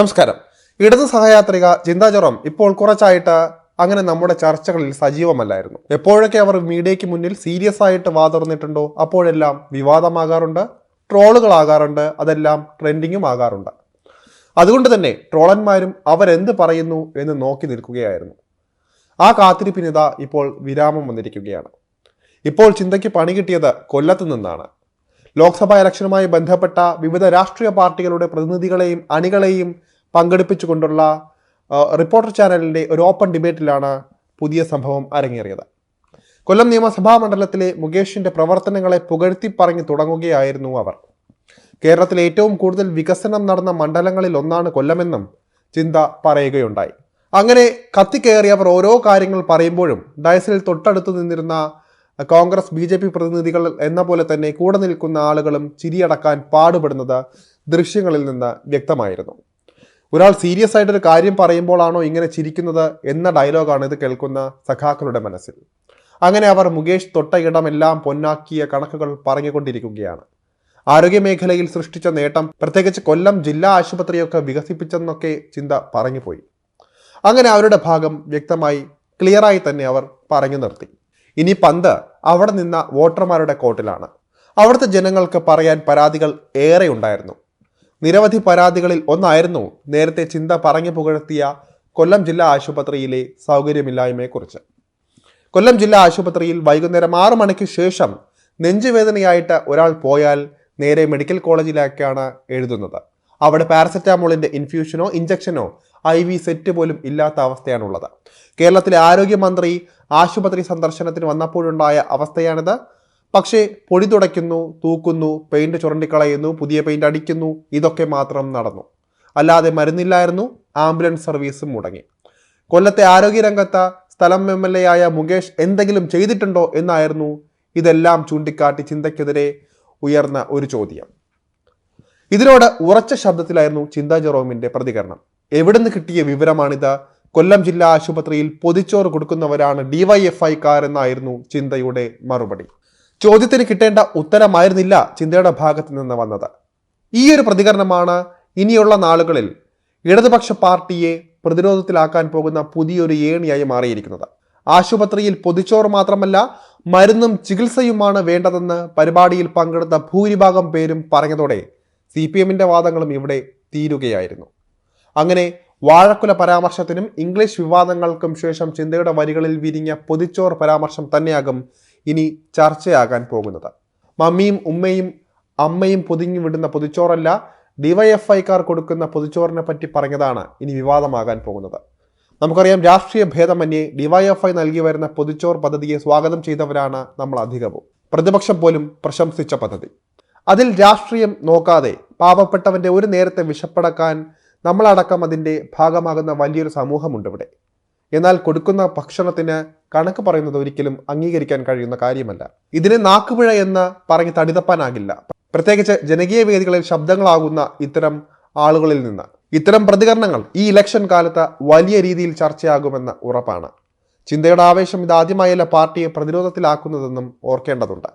നമസ്കാരം. ഇടതു സഹയാത്രിക ചിന്താചുറം ഇപ്പോൾ കുറച്ചായിട്ട് അങ്ങനെ നമ്മുടെ ചർച്ചകളിൽ സജീവമല്ലായിരുന്നു. എപ്പോഴൊക്കെ അവർ മീഡിയയ്ക്ക് മുന്നിൽ സീരിയസ് ആയിട്ട് വാതുറന്നിട്ടുണ്ടോ അപ്പോഴെല്ലാം വിവാദമാകാറുണ്ട് ട്രോളുകളാകാറുണ്ട് അതെല്ലാം ട്രെൻഡിങ്ങും ആകാറുണ്ട്. അതുകൊണ്ട് തന്നെ ട്രോളന്മാരും അവരെന്ത് പറയുന്നു എന്ന് നോക്കി നിൽക്കുകയായിരുന്നു. ആ കാത്തിരിപ്പിനിത ഇപ്പോൾ വിരാമം വന്നിരിക്കുകയാണ്. ഇപ്പോൾ ചിന്തയ്ക്ക് പണി കിട്ടിയത് കൊല്ലത്തു നിന്നാണ്. ലോക്സഭാ ഇലക്ഷനുമായി ബന്ധപ്പെട്ട വിവിധ രാഷ്ട്രീയ പാർട്ടികളുടെ പ്രതിനിധികളെയും അണികളെയും പങ്കെടുപ്പിച്ചുകൊണ്ടുള്ള റിപ്പോർട്ടർ ചാനലിന്റെ ഒരു ഓപ്പൺ ഡിബേറ്റിലാണ് പുതിയ സംഭവം അരങ്ങേറിയത്. കൊല്ലം നിയമസഭാ മണ്ഡലത്തിലെ മുകേഷിന്റെ പ്രവർത്തനങ്ങളെ പുകഴ്ത്തി പറഞ്ഞു തുടങ്ങുകയായിരുന്നു അവർ. കേരളത്തിൽ ഏറ്റവും കൂടുതൽ വികസനം നടന്ന മണ്ഡലങ്ങളിൽ ഒന്നാണ് കൊല്ലമെന്നും ചിന്ത പറയുകയുണ്ടായി. അങ്ങനെ കത്തിക്കയറിയവർ ഓരോ കാര്യങ്ങൾ പറയുമ്പോഴും ഡയസിൽ തൊട്ടടുത്ത് നിന്നിരുന്ന കോൺഗ്രസ് ബി ജെ പി പ്രതിനിധികൾ എന്ന പോലെ തന്നെ കൂടെ നിൽക്കുന്ന ആളുകളും ചിരിയടക്കാൻ പാടുപെടുന്നത് ദൃശ്യങ്ങളിൽ നിന്ന് വ്യക്തമായിരുന്നു. ഒരാൾ സീരിയസ് ആയിട്ടൊരു കാര്യം പറയുമ്പോഴാണോ ഇങ്ങനെ ചിരിക്കുന്നത് എന്ന ഡയലോഗാണ് ഇത് കേൾക്കുന്ന സഖാക്കളുടെ മനസ്സിൽ. അങ്ങനെ അവർ മുകേഷ് തൊട്ട ഇടമെല്ലാം പൊന്നാക്കിയ കണക്കുകൾ പറഞ്ഞുകൊണ്ടിരിക്കുകയാണ്. ആരോഗ്യമേഖലയിൽ സൃഷ്ടിച്ച നേട്ടം പ്രത്യേകിച്ച് കൊല്ലം ജില്ലാ ആശുപത്രിയൊക്കെ വികസിപ്പിച്ചെന്നൊക്കെ ചിന്ത പറഞ്ഞുപോയി. അങ്ങനെ അവരുടെ ഭാഗം വ്യക്തമായി ക്ലിയറായി തന്നെ അവർ പറഞ്ഞു നിർത്തി. ഇനി പന്ത് അവിടെ നിന്ന വോട്ടർമാരുടെ കോട്ടിലാണ് അവിടുത്തെ ജനങ്ങൾക്ക് പറയാൻ പരാതികൾ ഏറെ ഉണ്ടായിരുന്നു. നിരവധി പരാതികളിൽ ഒന്നായിരുന്നു നേരത്തെ ചിന്ത പറഞ്ഞു പുകഴ്ത്തിയ കൊല്ലം ജില്ലാ ആശുപത്രിയിലെ സൗകര്യമില്ലായ്മയെക്കുറിച്ച്. കൊല്ലം ജില്ലാ ആശുപത്രിയിൽ വൈകുന്നേരം ആറു മണിക്ക് ശേഷം നെഞ്ചുവേദനയായിട്ട് ഒരാൾ പോയാൽ നേരെ മെഡിക്കൽ കോളേജിലേക്കാണ് എഴുതുന്നത്. അവിടെ പാരസെറ്റാമോളിന്റെ ഇൻഫ്യൂഷനോ ഇഞ്ചക്ഷനോ ഐ വി സെറ്റ് പോലും ഇല്ലാത്ത അവസ്ഥയാണുള്ളത്. കേരളത്തിലെ ആരോഗ്യമന്ത്രി ആശുപത്രി സന്ദർശനത്തിന് വന്നപ്പോഴുണ്ടായ അവസ്ഥയാണിത്. പക്ഷേ പൊടി തുടയ്ക്കുന്നു തൂക്കുന്നു പെയിന്റ് ചുരണ്ടിക്കളയുന്നു പുതിയ പെയിന്റ് അടിക്കുന്നു ഇതൊക്കെ മാത്രം നടന്നു. അല്ലാതെ മരുന്നില്ലായിരുന്നു ആംബുലൻസ് സർവീസും മുടങ്ങി. കൊല്ലത്തെ ആരോഗ്യരംഗത്ത് സ്ഥലം എം എൽ എ ആയ മുകേഷ് എന്തെങ്കിലും ചെയ്തിട്ടുണ്ടോ എന്നായിരുന്നു ഇതെല്ലാം ചൂണ്ടിക്കാട്ടി ചിന്തയ്ക്കെതിരെ ഉയർന്ന ഒരു ചോദ്യം. ഇതിനോട് ഉറച്ച ശബ്ദത്തിലായിരുന്നു ചിന്താ ജെറോമിന്റെ പ്രതികരണം. എവിടുന്ന് കിട്ടിയ വിവരമാണിത്? കൊല്ലം ജില്ലാ ആശുപത്രിയിൽ പൊതിച്ചോറ് കൊടുക്കുന്നവരാണ് ഡിവൈഎഫ്ഐക്കാർ എന്നായിരുന്നു ചിന്തയുടെ മറുപടി. ചോദ്യത്തിന് കിട്ടേണ്ട ഉത്തരമായിരുന്നില്ല ചിന്തയുടെ ഭാഗത്ത് നിന്ന് വന്നത്. ഈ ഒരു പ്രതികരണമാണ് ഇനിയുള്ള നാളുകളിൽ ഇടതുപക്ഷ പാർട്ടിയെ പ്രതിരോധത്തിലാക്കാൻ പോകുന്ന പുതിയൊരു ഏണിയായി മാറിയിരിക്കുന്നത്. ആശുപത്രിയിൽ പൊതിച്ചോറ് മാത്രമല്ല മരുന്നും ചികിത്സയുമാണ് വേണ്ടതെന്ന് പരിപാടിയിൽ പങ്കെടുത്ത ഭൂരിഭാഗം പേരും പറഞ്ഞതോടെ സി പി എമ്മിന്റെ വാദങ്ങളും ഇവിടെ തീരുകയായിരുന്നു. അങ്ങനെ വാഴക്കുല പരാമർശത്തിനും ഇംഗ്ലീഷ് വിവാദങ്ങൾക്കും ശേഷം ചിന്തയുടെ വരികളിൽ വിരിഞ്ഞ പൊതിച്ചോർ പരാമർശം തന്നെയാകും ഇനി ചർച്ചയാകാൻ പോകുന്നത്. മമ്മിയും ഉമ്മയും അമ്മയും പൊതിഞ്ഞു വിടുന്ന പൊതിച്ചോറല്ല ഡിവൈഎഫ്ഐക്കാർ കൊടുക്കുന്ന പൊതിച്ചോറിനെ പറ്റി പറഞ്ഞതാണ് ഇനി വിവാദമാകാൻ പോകുന്നത്. നമുക്കറിയാം രാഷ്ട്രീയ ഭേദമന്യേ ഡിവൈഎഫ്ഐ നൽകി വരുന്ന പൊതിച്ചോർ പദ്ധതിയെ സ്വാഗതം ചെയ്തവരാണ് നമ്മൾ അധികവും. പ്രതിപക്ഷം പോലും പ്രശംസിച്ച പദ്ധതി. അതിൽ രാഷ്ട്രീയം നോക്കാതെ പാവപ്പെട്ടവന്റെ ഒരു നേരത്തെ വിശപ്പടക്കാൻ നമ്മളടക്കം അതിന്റെ ഭാഗമാകുന്ന വലിയൊരു സമൂഹമുണ്ട് ഇവിടെ എന്നാൽ കൊടുക്കുന്ന ഭക്ഷണത്തിന് കണക്ക് പറയുന്നത് ഒരിക്കലും അംഗീകരിക്കാൻ കഴിയുന്ന കാര്യമല്ല. ഇതിനെ നാക്കുപിഴ എന്ന് പറഞ്ഞ് തടിതപ്പാനാകില്ല. പ്രത്യേകിച്ച് ജനകീയ വേദികളിൽ ശബ്ദങ്ങളാകുന്ന ഇത്തരം ആളുകളിൽ നിന്ന്. ഇത്തരം പ്രതികരണങ്ങൾ ഈ ഇലക്ഷൻ കാലത്ത് വലിയ രീതിയിൽ ചർച്ചയാകുമെന്ന് ഉറപ്പാണ്. ചിന്തയുടെ ആവേശം ഇതാദ്യമായല്ല പാർട്ടിയെ പ്രതിരോധത്തിലാക്കുന്നതെന്നും ഓർക്കേണ്ടതുണ്ട്.